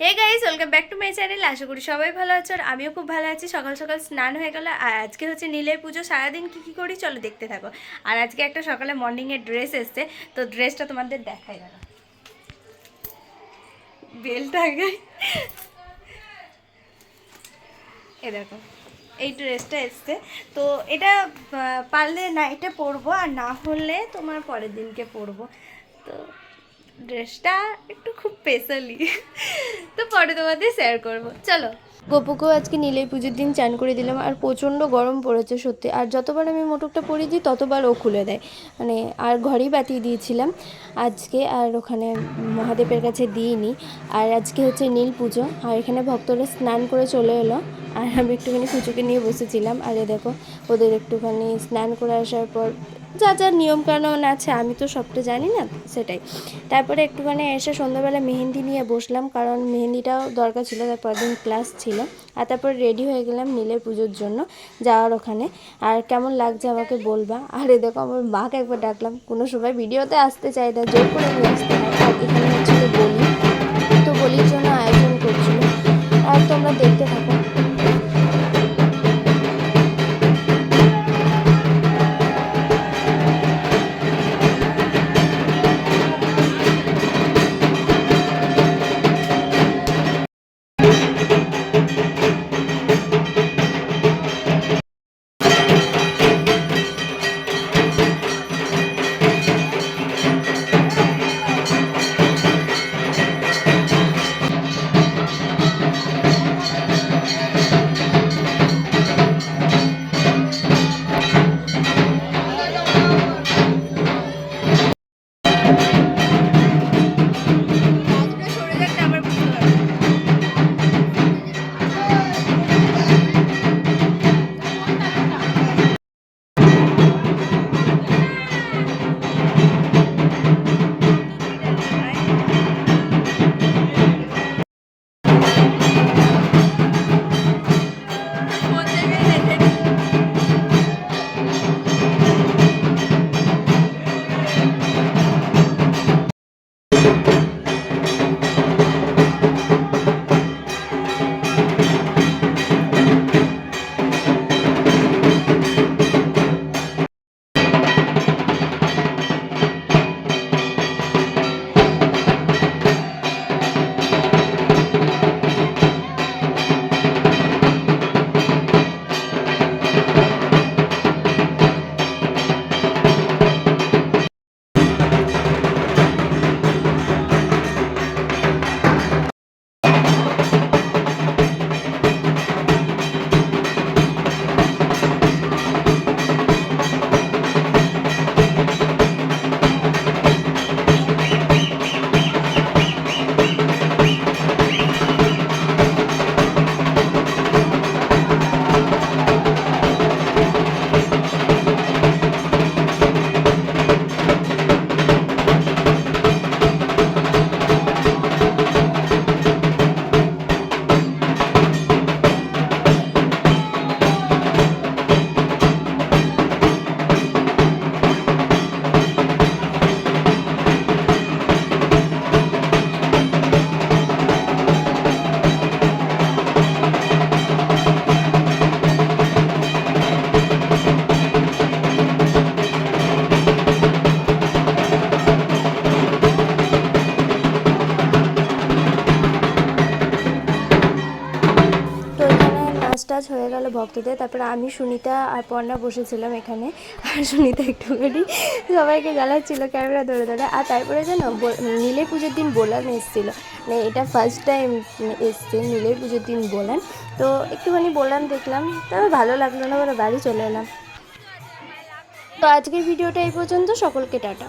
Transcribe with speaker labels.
Speaker 1: Hey guys welcome back to my channel আশা করি সবাই ভালো আছো আর আমিও খুব ভালো আছি। সকাল সকাল স্নান হয়ে গেল আর আজকে হচ্ছে নীলের পুজো। সারাদিন কী কী করি চলো দেখতে থাকো। আর আজকে একটা সকালে মর্নিংয়ের ড্রেস এসছে, তো ড্রেসটা তোমাদের দেখাই গেল বেলটা আগে। এ দেখো, এই ড্রেসটা এসছে। তো এটা পারলে নাইটে পরবো আর না হলে তোমার পরের দিনকে পরবো। তো ড্রেসটা একটু খুব স্পেশালি। তো পরে তোমাদের শেয়ার করব। চলো।
Speaker 2: গোপুকেও আজকে নীলের পুজোর দিন চান করে দিলাম আর প্রচণ্ড গরম পড়েছে সত্যি। আর যতবার আমি মোটরটা পরিয়ে দিই, ততবার ও খুলে দেয়। মানে আর ঘরেই বাতিয়ে দিয়েছিলাম। আজকে আর ওখানে মহাদেবের কাছে দিইনি। আর আজকে হচ্ছে নীল পুজো। আর এখানে ভক্তরা স্নান করে চলে এলো। আর আমি একটুখানি পুজোকে নিয়ে বসেছিলাম। আর এ দেখো, ওদের একটুখানি স্নান করে আসার পর যা যা নিয়মকানুন আছে, আমি তো সবটা জানি না, সেটাই। তারপরে একটুখানি এসে সন্ধ্যাবেলা মেহেন্দি নিয়ে বসলাম, কারণ মেহেন্দিটাও দরকার ছিল তারপর দিন ক্লাস ছিল। আর তারপর রেডি হয়ে গেলাম নীলের পুজোর জন্য যাওয়ার ওখানে। আর কেমন লাগছে আমাকে বলবা? আর এ দেখো, আমার মাকে একবার ডাকলাম, কোনো সময় ভিডিওতে আসতে চাই না, জোর করে নিয়ে আসতে আর এখানে হচ্ছিল বলি, তো বলির জন্য আয়োজন করছিল। আর তোমরা দেখতে থাকো। নাচ টাচ হয়ে গেল ভক্তদের, তারপরে আমি, সুনিতা আর পর্ণা বসেছিলাম এখানে। আর সুনিতা একটুখানি সবাইকে জ্বালাচ্ছিল ক্যামেরা ধরে ধরে। আর তারপরে যেন নীলে পুজোর দিন বোলান এসেছিল। মানে এটা ফার্স্ট টাইম এসছে নীলের পুজোর দিন বোলান। তো একটুখানি বোলান দেখলাম, তবে ভালো লাগল না বলে বাড়ি চলে এলাম। তো আজকের ভিডিওটা এই পর্যন্ত, সকলকে টাটা।